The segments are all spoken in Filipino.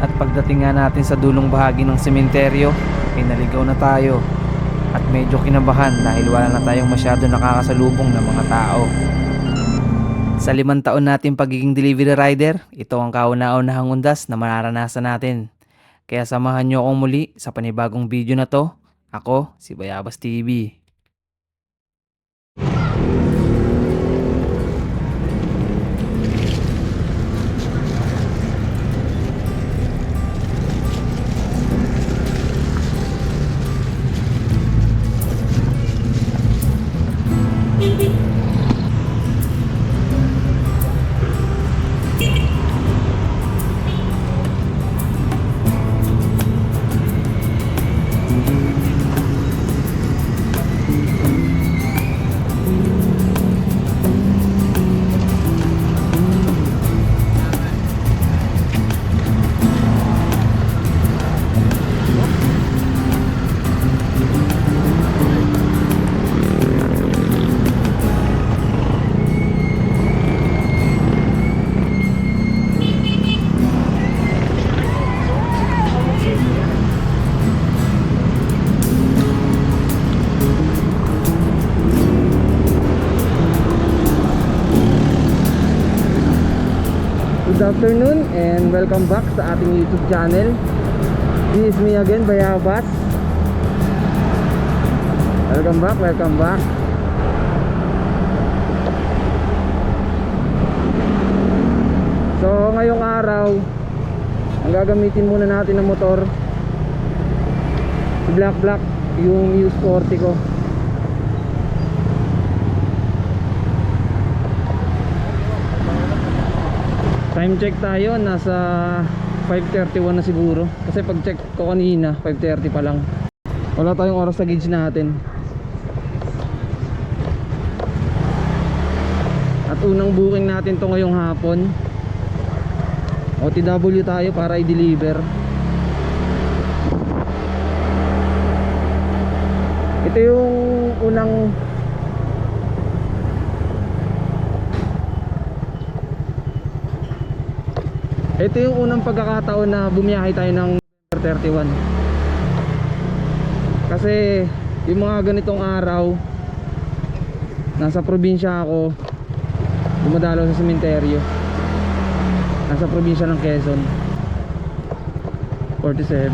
At pagdating nga natin sa dulong bahagi ng sementeryo, ay naligaw na tayo. At medyo kinabahan dahil wala na tayong masyado nakakasalubong ng mga tao. Sa limang taon natin pagiging delivery rider, ito ang kauna-unahang undas na mararanasan natin. Kaya samahan nyo akong muli sa panibagong video na to. Ako, si Bayabas TV. Good afternoon and welcome back sa ating YouTube channel. This is me again, Bayabas. Welcome back, welcome back. So ngayong araw, ang gagamitin muna natin ng motor Black Black, yung Muse 40 ko. Time check tayo, nasa 5.31 na siguro. Kasi pag check ko kanina, 5.30 pa lang. Wala tayong oras sa gauge natin. At unang booking natin to ngayong hapon. OTW tayo para i-deliver. Ito yung unang Ito yung unang pagkakataon na bumiyahe tayo ng November 31 Kasi yung mga ganitong araw Nasa probinsya ako Dumadalaw sa sementeryo. Nasa probinsya ng Quezon. 47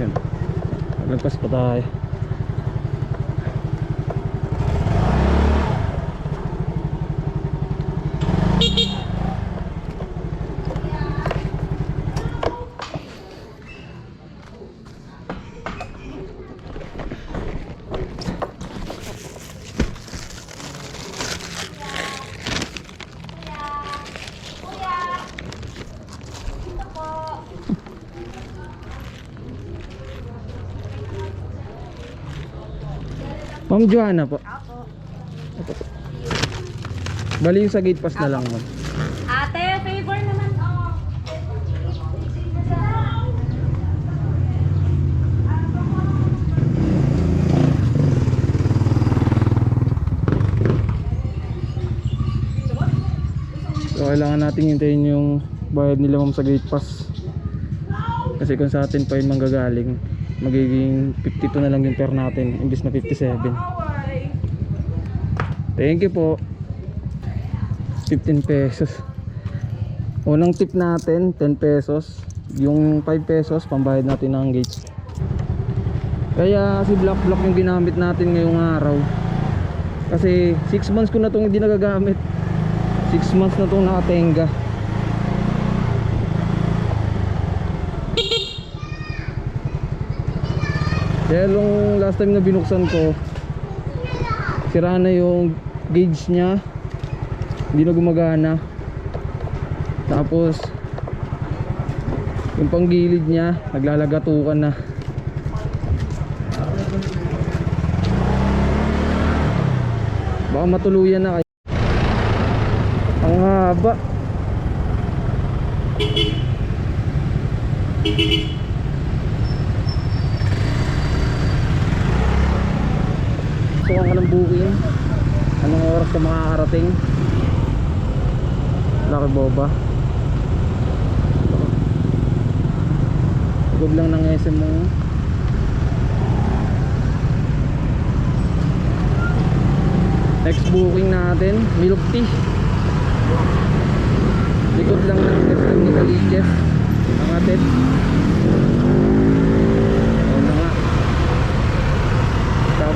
Yan. Lagpas pa tayo Ma'am Joanna po Ito po. Bali yung sa gate pass na lang ma'am Ate, favor naman oh. So kailangan natin hintayin yung bayad nila ma'am sa gate pass Kasi kung sa atin pa yun manggagaling Magiging 52 na lang yung per natin Imbis na 57 Thank you po. 15 pesos. Unang tip natin 10 pesos. Yung 5 pesos pambayad natin ng gate. Kaya si Black Block yung ginamit natin ngayong araw. Kasi 6 months ko na itong hindi nagagamit. 6 months na itong nakatenga Kaya nung last time na binuksan ko Sira na yung gauge niya. Hindi na gumagana. Tapos Yung panggilid niya Naglalagatukan na. Baka matuluyan na kayo. Ang haba. Sukan ka ng booking Anong oras ka makakarating Laki boba loob lang ng SM mo. Next booking natin, milk tea. Likod lang ng SM ni Kaliches. Ang atin.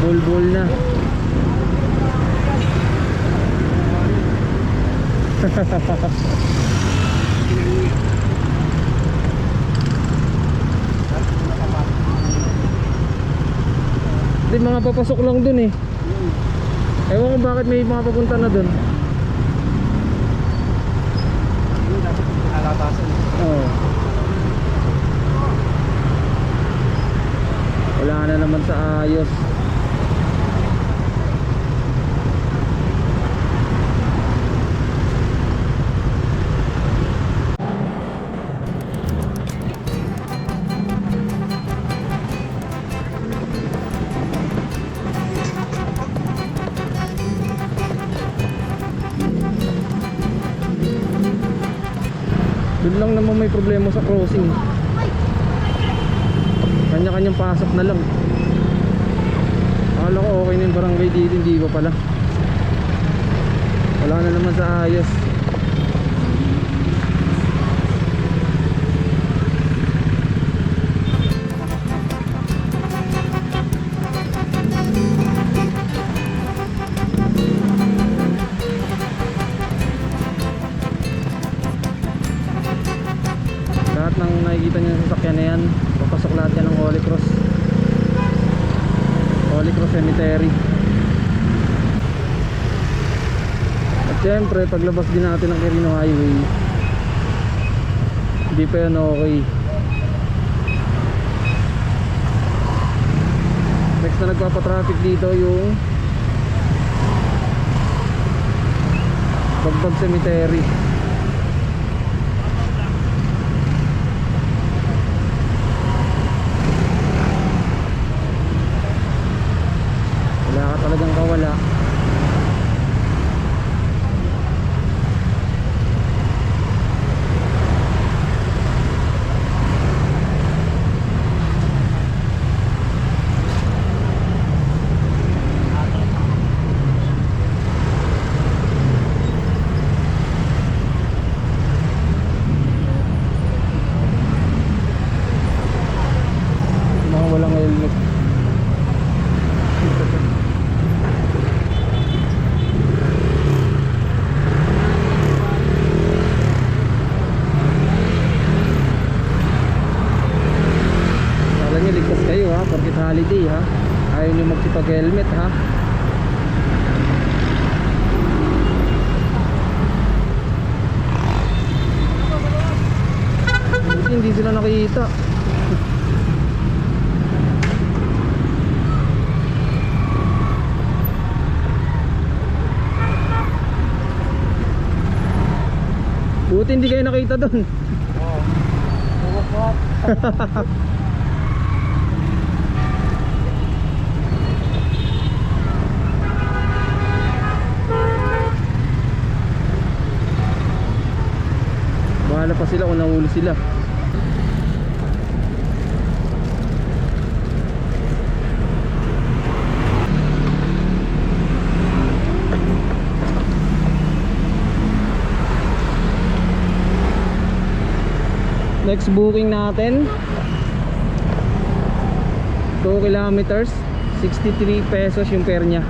Ayun na Hindi mga papasok lang dun eh. Ewan ko bakit may mga papunta na dun. Wala na naman sa ayos. Crossing. Kanya-kanyang pasok na lang. Akala ko okay na yung barangay dito, hindi pa pala. Wala na naman sa ayos. Syempre, paglabas din natin ng Quirino Highway, hindi pa yan okay. Next na nagpapatraffic dito yung Bagbag Cemetery. Wala ka talagang kawala. Mga walang helmet. Kala nyo ligtas kayo ha, porkit holiday ha. Ayaw nyo magsipag helmet ha. Buti hindi sila nakita. Buti hindi kayo nakita doon. Bahala pa sila kung nahuli sila. Next booking natin. 2 kilometers 63 pesos yung fare nya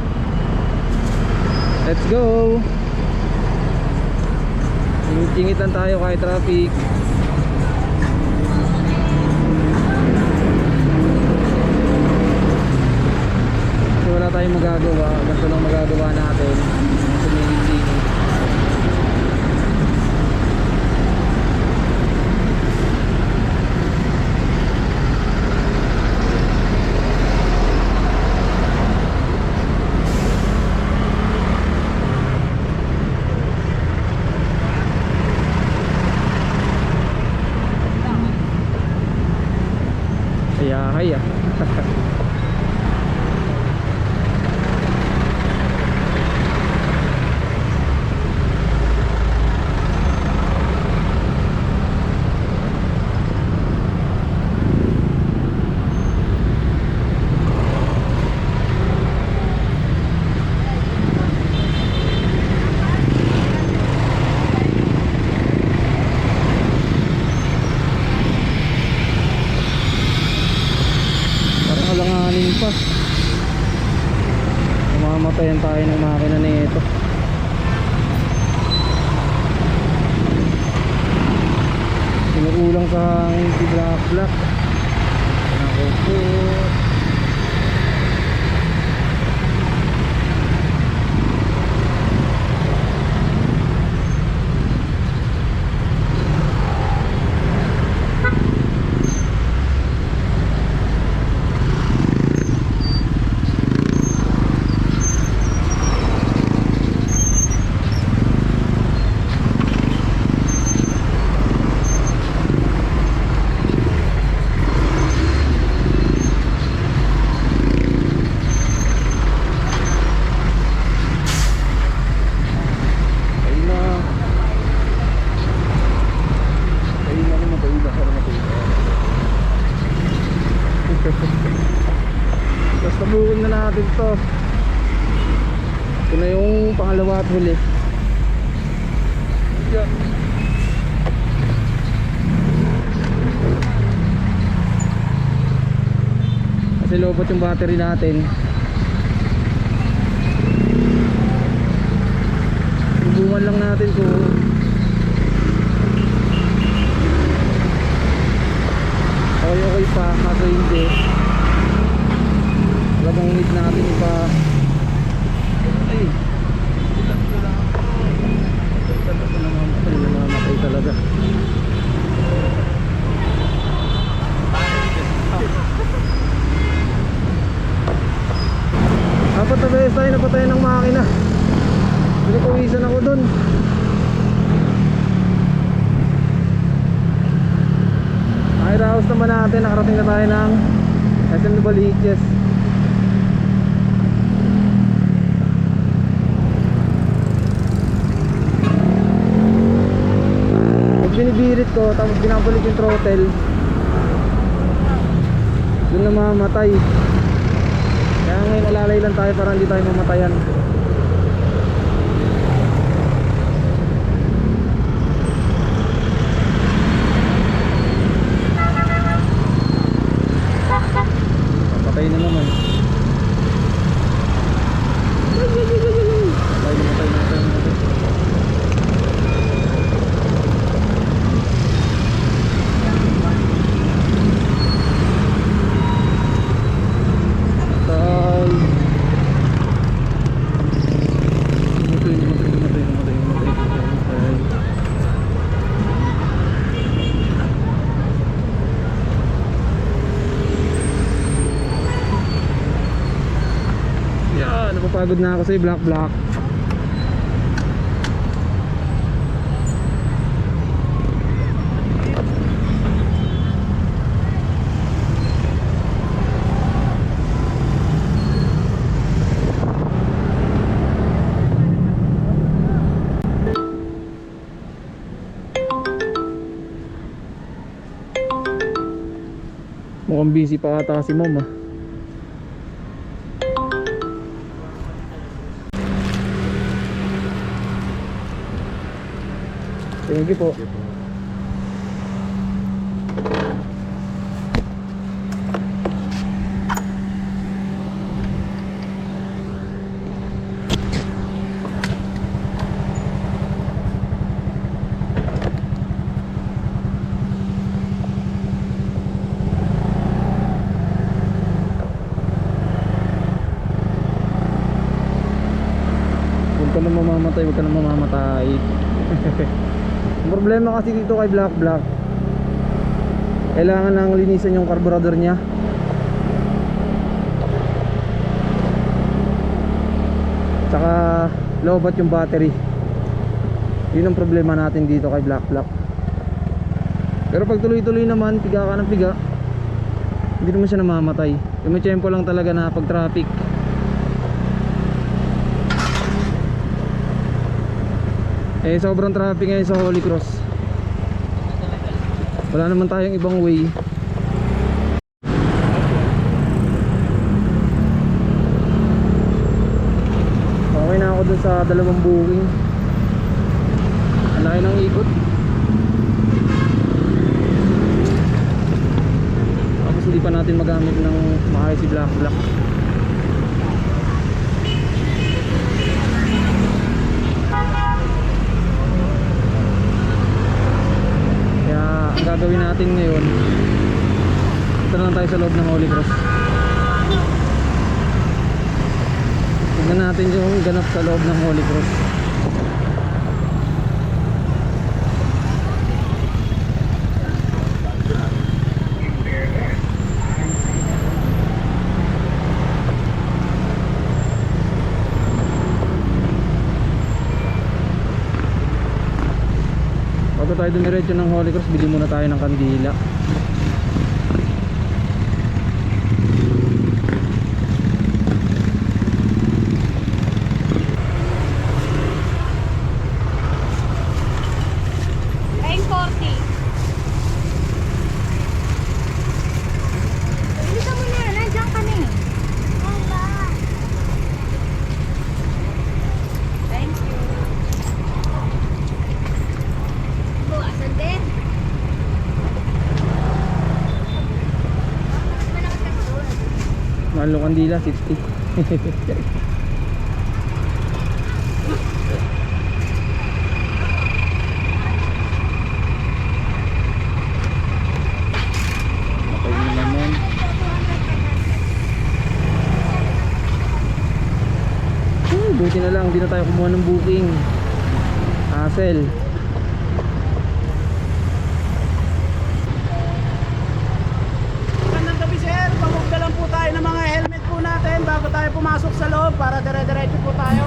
Let's go! Tingit lang tayo kahit traffic. Wala tayong magagawa. Ganito lang magagawa natin Kasi lobot yung battery natin. Subukan lang natin kung Okay okay pa kaso hindi Talagang need natin pa Ay Ay namamatay talaga Apat na beses tayo napatay ng makina. Pinapawisan ako dun. Ay, raos naman natin. Nakarating na tayo ng SM Novaliches Pag binibirit ko Tapos binabalik yung throttle Doon na mamamatay Kaya ngayon alalay lang tayo Para hindi tayo mamatayan Napapagod na ako sa black black. Mukhang busy pa ata si mom ah. Thank you po. Huwag ka na mamamatay, huwag ka na mamamatay. Problema kasi dito kay Black Black. Kailangan nang linisan yung carburetor niya. Tsaka lobat yung battery. Yun ang problema natin dito kay Black Black. Pero pag tuloy-tuloy naman, piga ka ng piga Hindi naman siya namamatay. Yung may tiyempo lang talaga na pag traffic Eh sobrang traffic ngayon sa Holy Cross. Wala naman tayong ibang way. Okay na ako dun sa dalawang booking. Ang ng ikot. Tapos hindi pa natin magamit ng maayos si Black Black ang gagawin natin ngayon ito lang tayo sa loob ng Holy Cross. Tignan natin yung ganap sa loob ng Holy Cross Bago tayo dumiretso ng Holy Cross, bili muna tayo ng kandila. Ay, 40. Dito mo na, nandiyan ka na eh. Thank you. Buwasan din. Mahal ng kandila, 60. Okay na naman. Hmm, buti na lang, hindi na tayo kumuha ng booking. Hassle. Magandang gabi sir, pamugda lang po tayo ng mga helmet po natin bago tayo pumasok sa loob para dire-diretso po tayo.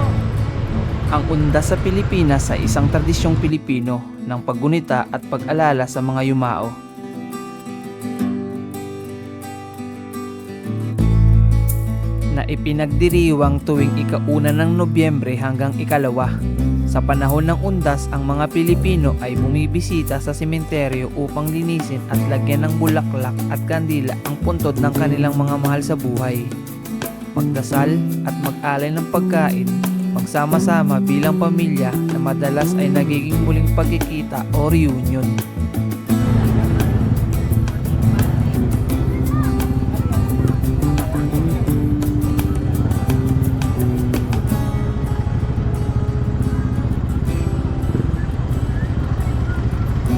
Ang undas sa Pilipinas ay isang tradisyong Pilipino ng paggunita at pag-alala sa mga yumao. Na ipinagdiriwang tuwing ikauna ng Nobyembre hanggang ikalawa. Sa panahon ng undas, ang mga Pilipino ay bumibisita sa sementeryo upang linisin at lagyan ng bulaklak at kandila ang puntod ng kanilang mga mahal sa buhay. Magdasal at mag-alay ng pagkain magsama-sama bilang pamilya na madalas ay nagiging muling pagkikita o reunion.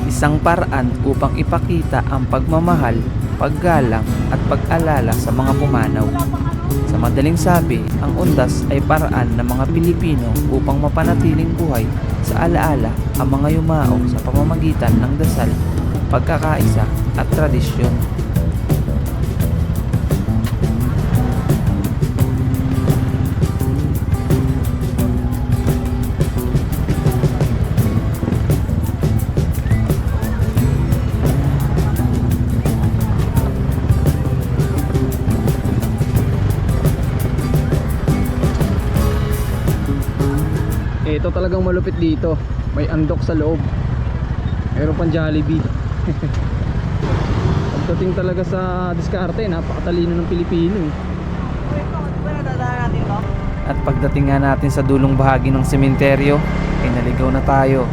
Isang paraan upang ipakita ang pagmamahal, paggalang at pag-alala sa mga pumanaw. Sa madaling sabi, ang undas ay paraan ng mga Pilipino upang mapanatiling buhay sa alaala ang mga yumao sa pamamagitan ng dasal, pagkakaisa at tradisyon. Ito talagang malupit dito. May andok sa loob. Meron pang Jollibee. Pagdating talaga sa diskarte, napakatalino ng Pilipino. eh. At pagdating nga natin sa dulong bahagi ng sementeryo, ay naligaw na tayo.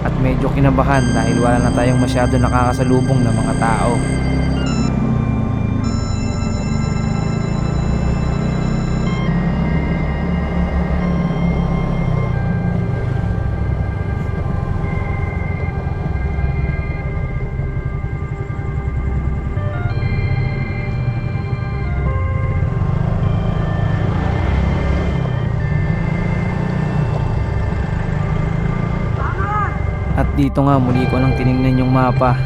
At medyo kinabahan dahil wala na tayong masyado nakakasalubong ng mga tao. Dito nga muli ko nang tiningnan yung mapa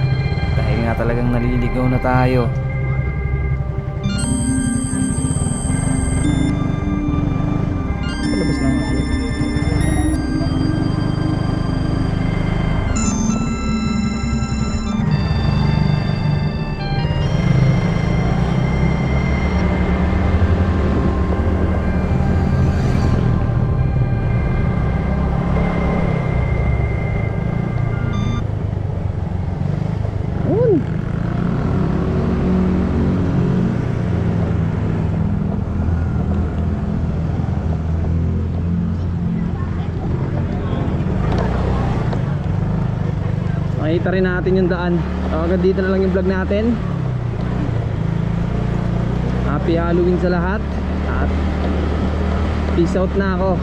dahil nga talagang naliligaw na tayo. Makita rin natin yung daan. So, agad dito na lang yung vlog natin. Happy Halloween sa lahat. At peace out na ako.